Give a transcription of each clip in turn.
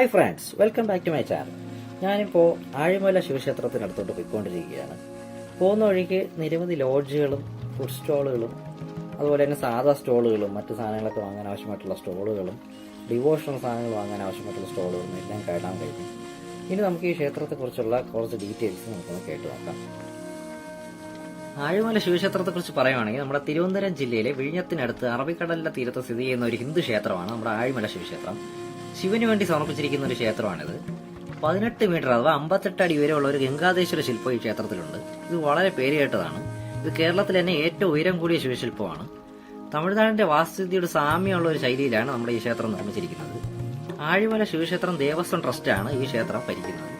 Hi friends welcome back to my channel ഞാനിപ്പോൾ ആഴിമല ശിവക്ഷേത്രത്തിനടുത്തോട്ട് പോയിക്കൊണ്ടിരിക്കുകയാണ്. പോകുന്ന വഴിക്ക് നിരവധി ലോഡ്ജുകളും ഫുഡ് സ്റ്റോളുകളും അതുപോലെ തന്നെ സാധാ സ്റ്റോളുകളും മറ്റു സാധനങ്ങളൊക്കെ വാങ്ങാൻ ആവശ്യമായിട്ടുള്ള സ്റ്റോളുകളും ഡിവോഷണൽ സാധനങ്ങൾ വാങ്ങാൻ ആവശ്യമായിട്ടുള്ള സ്റ്റോളുകളും എല്ലാം കാണാൻ കഴിഞ്ഞു. ഇനി നമുക്ക് ഈ ക്ഷേത്രത്തെക്കുറിച്ചുള്ള കുറച്ച് ഡീറ്റെയിൽസ് നമുക്കൊന്ന് കേട്ട് നോക്കാം. ആഴിമല ശിവക്ഷേത്രത്തെക്കുറിച്ച് പറയുകയാണെങ്കിൽ നമ്മുടെ തിരുവനന്തപുരം ജില്ലയിലെ വിഴിഞ്ഞത്തിനടുത്ത് അറബിക്കടലിന്റെ തീരത്ത് സ്ഥിതി ചെയ്യുന്ന ഒരു ഹിന്ദു ക്ഷേത്രമാണ് നമ്മുടെ ആഴിമല ശിവക്ഷേത്രം. ശിവന് വേണ്ടി സമർപ്പിച്ചിരിക്കുന്ന ഒരു ക്ഷേത്രമാണിത്. പതിനെട്ട് മീറ്റർ അഥവാ അമ്പത്തെട്ട് അടി ഉയരമുള്ള ഒരു ഗംഗാദേശ്വര ശില്പം ഈ ക്ഷേത്രത്തിലുണ്ട്. ഇത് വളരെ പേരുകേട്ടതാണ്. ഇത് കേരളത്തിൽ തന്നെ ഏറ്റവും ഉയരം കൂടിയ ശിവശില്പമാണ്. തമിഴ്നാടിന്റെ വാസ്തുവിദ്യയുടെ സാമ്യമുള്ള ഒരു ശൈലിയിലാണ് നമ്മുടെ ഈ ക്ഷേത്രം നിർമ്മിച്ചിരിക്കുന്നത്. ആഴിമല ശിവക്ഷേത്രം ദേവസ്വം ട്രസ്റ്റാണ് ഈ ക്ഷേത്രം ഭരിക്കുന്നത്.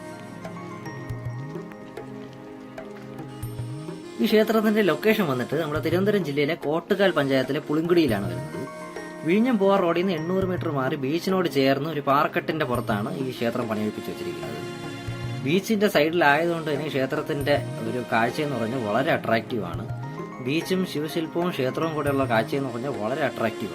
ഈ ക്ഷേത്രത്തിന്റെ ലൊക്കേഷൻ വന്നിട്ട് നമ്മുടെ തിരുവനന്തപുരം ജില്ലയിലെ കോട്ടുകാൽ പഞ്ചായത്തിലെ പുളിങ്കുടിയിലാണ് വരുന്നത്. വിഴിഞ്ഞം പോവാ റോഡിൽ നിന്ന് എണ്ണൂറ് മീറ്റർ മാറി ബീച്ചിനോട് ചേർന്ന് ഒരു പാറക്കെട്ടിന്റെ പുറത്താണ് ഈ ക്ഷേത്രം പണിയെടുപ്പിച്ച് വെച്ചിരിക്കുന്നത്. ബീച്ചിന്റെ സൈഡിലായതുകൊണ്ട് തന്നെ ക്ഷേത്രത്തിന്റെ ഒരു കാഴ്ച എന്ന് പറഞ്ഞാൽ വളരെ അട്രാക്റ്റീവ് ആണ്. ബീച്ചും ശിവശില്പവും ക്ഷേത്രവും കൂടെയുള്ള കാഴ്ച എന്ന് പറഞ്ഞാൽ വളരെ അട്രാക്റ്റീവ്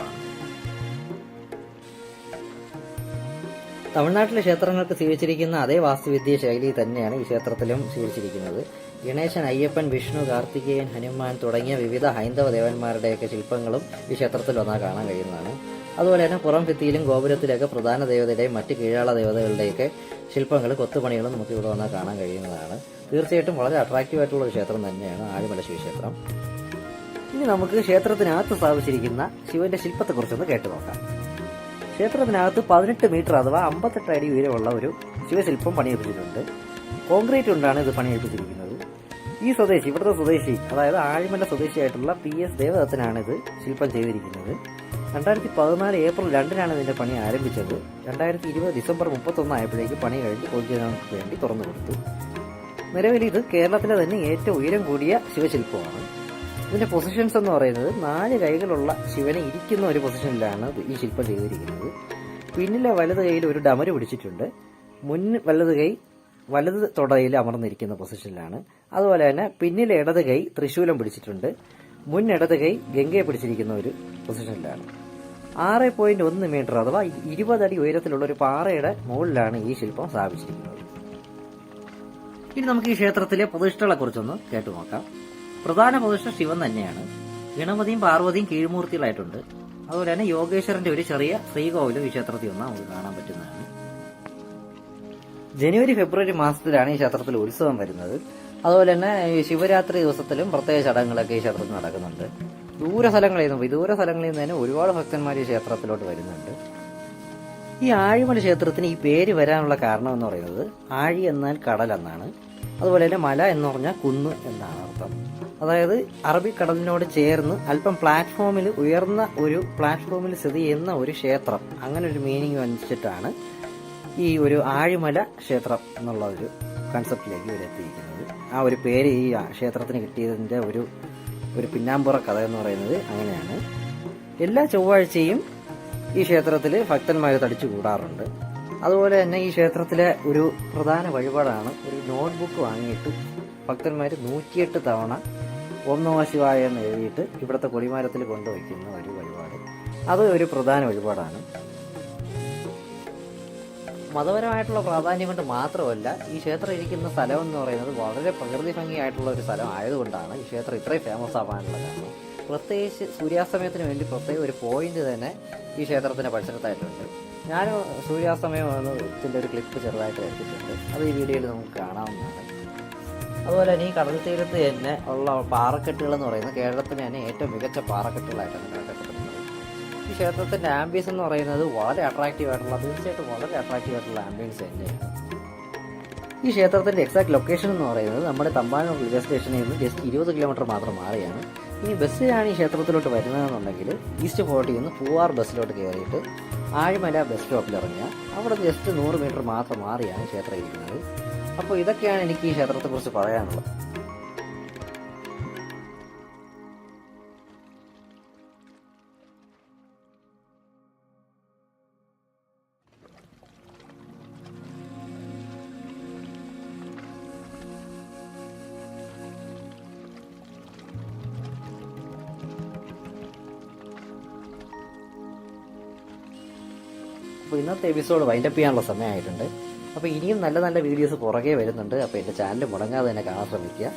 തമിഴ്നാട്ടിലെ ക്ഷേത്രങ്ങൾക്ക് സ്വീകരിച്ചിരിക്കുന്ന അതേ വാസ്തുവിദ്യ ശൈലി തന്നെയാണ് ഈ ക്ഷേത്രത്തിലും സ്വീകരിച്ചിരിക്കുന്നത്. ഗണേശൻ അയ്യപ്പൻ വിഷ്ണു കാർത്തികേയൻ ഹനുമാൻ തുടങ്ങിയ വിവിധ ഹൈന്ദവ ദേവന്മാരുടെയൊക്കെ ശില്പങ്ങളും ഈ ക്ഷേത്രത്തിൽ വന്നാൽ കാണാൻ കഴിയുന്നതാണ്. അതുപോലെ തന്നെ പുറം ഭിത്തിയിലും ഗോപുരത്തിലൊക്കെ പ്രധാന ദേവതയുടെയും മറ്റ് കീഴാള ദേവതകളുടെയൊക്കെ ശില്പങ്ങൾ കൊത്തുപണികളും നമുക്ക് ഇവിടെ വന്നാൽ കാണാൻ കഴിയുന്നതാണ്. തീർച്ചയായിട്ടും വളരെ അട്രാക്റ്റീവ് ആയിട്ടുള്ള ഒരു ക്ഷേത്രം തന്നെയാണ് ആഴിമല ശിവക്ഷേത്രം ഇനി നമുക്ക് ക്ഷേത്രത്തിനകത്ത് സ്ഥാപിച്ചിരിക്കുന്ന ശിവന്റെ ശില്പത്തെക്കുറിച്ചൊന്ന് കേട്ടു നോക്കാം ക്ഷേത്രത്തിനകത്ത് പതിനെട്ട് മീറ്റർ അഥവാ അമ്പത്തെട്ട് അടി ഉയരമുള്ള ഒരു ശിവശില്പം പണിയെടുത്തിട്ടുണ്ട്. കോൺക്രീറ്റ് കൊണ്ടാണ് ഇത് പണിയെടുപ്പിച്ചിരിക്കുന്നത്. ഈ സ്വദേശി ഇവിടുത്തെ സ്വദേശി അതായത് ആഴിമല സ്വദേശിയായിട്ടുള്ള പി എസ് ദേവദത്തനാണ് ഇത് ശില്പം ചെയ്തിരിക്കുന്നത്. രണ്ടായിരത്തി പതിനാല് ഏപ്രിൽ രണ്ടിനാണ് ഇതിന്റെ പണി ആരംഭിച്ചത്. രണ്ടായിരത്തി ഇരുപത് ഡിസംബർ മുപ്പത്തൊന്ന് ആയപ്പോഴേക്ക് പണി കഴിഞ്ഞ് പൊതുജനങ്ങൾക്ക് വേണ്ടി തുറന്നു കൊടുത്തു നിലവിൽ ഇത് കേരളത്തിലെ തന്നെ ഏറ്റവും ഉയരം കൂടിയ ശിവശില്പമാണ്. ഇതിന്റെ പൊസിഷൻസ് എന്ന് പറയുന്നത് നാല് കൈകളുള്ള ശിവനെ ഇരിക്കുന്ന ഒരു പൊസിഷനിലാണ് ഈ ശില്പം ചെയ്തിരിക്കുന്നത്. പിന്നിലെ വലത് കൈയിൽ ഒരു ഡമര് പിടിച്ചിട്ടുണ്ട്. മുൻ വലത് കൈ വലത് തുടയിൽ അമർന്നിരിക്കുന്ന പൊസിഷനിലാണ് അതുപോലെ തന്നെ പിന്നിലെ ഇടത് കൈ തൃശൂലം പിടിച്ചിട്ടുണ്ട്. മുൻ ഇടത് കൈ ഗംഗയെ പിടിച്ചിരിക്കുന്ന ഒരു പൊസിഷനിലാണ് ആറ് പോയിന്റ് ഒന്ന് മീറ്റർ അഥവാ ഇരുപതടി ഉയരത്തിലുള്ള ഒരു പാറയുടെ മുകളിലാണ് ഈ ശില്പം സ്ഥാപിച്ചിരിക്കുന്നത്. ഇനി നമുക്ക് ഈ ക്ഷേത്രത്തിലെ പ്രതിഷ്ഠകളെ കുറിച്ചൊന്ന് കേട്ടു നോക്കാം. പ്രധാന പ്രതിഷ്ഠ ശിവൻ തന്നെയാണ്. ഗണപതിയും പാർവതിയും കീഴ്മൂർത്തികളായിട്ടുണ്ട്. അതുപോലെ തന്നെ യോഗേശ്വരന്റെ ഒരു ചെറിയ ശ്രീകോവിലും ഈ ക്ഷേത്രത്തിൽ ഒന്ന് നമുക്ക് കാണാൻ പറ്റുന്നതാണ്. ജനുവരി ഫെബ്രുവരി മാസത്തിലാണ് ഈ ക്ഷേത്രത്തിൽ ഉത്സവം വരുന്നത്. അതുപോലെ തന്നെ ശിവരാത്രി ദിവസത്തിലും പ്രത്യേക ചടങ്ങുകളൊക്കെ ഈ ക്ഷേത്രത്തിൽ നടക്കുന്നുണ്ട്. ദൂര സ്ഥലങ്ങളിൽ നിന്നും വിദൂര സ്ഥലങ്ങളിൽ നിന്ന് തന്നെ ഒരുപാട് ഭക്തന്മാർ ഈ ക്ഷേത്രത്തിലോട്ട് വരുന്നുണ്ട്. ഈ ആഴിമല ക്ഷേത്രത്തിന് ഈ പേര് വരാനുള്ള കാരണം എന്ന് പറയുന്നത് ആഴി എന്നാൽ കടൽ എന്നാണ്. അതുപോലെ തന്നെ മല എന്ന് പറഞ്ഞാൽ കുന്ന് എന്നാണ് അർത്ഥം. അതായത് അറബിക്കടലിനോട് ചേർന്ന് അല്പം പ്ലാറ്റ്ഫോമിൽ ഉയർന്ന ഒരു പ്ലാറ്റ്ഫോമിൽ സ്ഥിതി ചെയ്യുന്ന ഒരു ക്ഷേത്രം. അങ്ങനെ ഒരു മീനിങ് വന്നിട്ടാണ് ഈ ഒരു ആഴിമല ക്ഷേത്രം എന്നുള്ള ഒരു കൺസെപ്റ്റിലേക്ക് ഇവരെത്തിയിരിക്കുന്നത് ആ ഒരു പേര് ഈ ക്ഷേത്രത്തിന് കിട്ടിയതിന്റെ ഒരു ഒരു പിന്നാമ്പുറ കഥ എന്ന് പറയുന്നത് അങ്ങനെയാണ്. എല്ലാ ചൊവ്വാഴ്ചയും ഈ ക്ഷേത്രത്തിൽ ഭക്തന്മാർ തടിച്ചു കൂടാറുണ്ട് അതുപോലെ തന്നെ ഈ ക്ഷേത്രത്തിലെ ഒരു പ്രധാന വഴിപാടാണ്. ഒരു നോട്ട് ബുക്ക് വാങ്ങിയിട്ട് ഭക്തന്മാർ നൂറ്റിയെട്ട് തവണ ഓം ശിവായ എന്ന് എഴുതിയിട്ട് ഇവിടുത്തെ കൊടിമാരത്തിൽ കൊണ്ടുവയ്ക്കുന്ന ഒരു വഴിപാട്. അത് ഒരു പ്രധാന വഴിപാടാണ്. മതപരമായിട്ടുള്ള പ്രാധാന്യം കൊണ്ട് മാത്രമല്ല ഈ ക്ഷേത്രം ഇരിക്കുന്ന സ്ഥലം എന്ന് പറയുന്നത് വളരെ പ്രകൃതി ഭംഗിയായിട്ടുള്ള ഒരു സ്ഥലം ആയതുകൊണ്ടാണ് ഈ ക്ഷേത്രം ഇത്രയും ഫേമസ് ആവാനുള്ള കാരണം. പ്രത്യേകിച്ച് സൂര്യാസ്തമയത്തിന് വേണ്ടി പ്രത്യേക ഒരു പോയിന്റ് തന്നെ ഈ ക്ഷേത്രത്തിന്റെ പരിസരത്തായിട്ടുണ്ട്. ഞാൻ സൂര്യാസ്തമയം എന്നതിന്റെ ഒരു ക്ലിപ്പ് ചെറുതായിട്ട് എടുത്തിട്ടുണ്ട് അത് ഈ വീഡിയോയിൽ നമുക്ക് കാണാവുന്നതാണ്. അതുപോലെ തന്നെ ഈ കടൽ തീരത്ത് തന്നെ ഉള്ള പാറക്കെട്ടുകൾ എന്ന് പറയുന്നത് കേരളത്തിന് തന്നെ ഏറ്റവും മികച്ച പാറക്കെട്ടുകളായിട്ടാണ് കണക്കാക്കപ്പെടുന്നത്. ഈ ക്ഷേത്രത്തിന്റെ ആംബിയൻസ് എന്ന് പറയുന്നത് വളരെ അട്രാക്റ്റീവ് ആയിട്ടുള്ള തീർച്ചയായിട്ടും വളരെ അട്രാക്റ്റീവ് ആയിട്ടുള്ള ആംബിയൻസ് തന്നെയാണ്. ഈ ക്ഷേത്രത്തിന്റെ എക്സാക്ട് ലൊക്കേഷൻ എന്ന് പറയുന്നത് നമ്മുടെ തമ്പാനൂർ റെയിൽവേ സ്റ്റേഷനിൽ നിന്ന് ജസ്റ്റ് ഇരുപത് കിലോമീറ്റർ മാത്രം മാറിയാണ്. ഇനി ബസ്സിലാണ് ഈ ക്ഷേത്രത്തിലോട്ട് വരുന്നതെന്നുണ്ടെങ്കിൽ ഈസ്റ്റ് ഫോർട്ടിൽ നിന്ന് പൂവാർ ബസ്സിലോട്ട് കയറിയിട്ട് ആഴിമല ബസ് സ്റ്റോപ്പിൽ ഇറങ്ങുക. അവിടെ ജസ്റ്റ് നൂറ് മീറ്റർ മാത്രം മാറിയാണ് ക്ഷേത്രം ഇരിക്കുന്നത്. അപ്പോൾ ഇതൊക്കെയാണ് എനിക്ക് ഈ ക്ഷേത്രത്തെക്കുറിച്ച് പറയാനുള്ളത്. അപ്പോൾ ഇന്നത്തെ എപ്പിസോഡ് വൈൻഡപ്പ് ചെയ്യാനുള്ള സമയമായിട്ടുണ്ട്. അപ്പോൾ ഇനിയും നല്ല നല്ല വീഡിയോസ് പുറകെ വരുന്നുണ്ട്. അപ്പോൾ എന്റെ ചാനൽ മുടങ്ങാതെ തന്നെ കാണാൻ ശ്രമിക്കുക.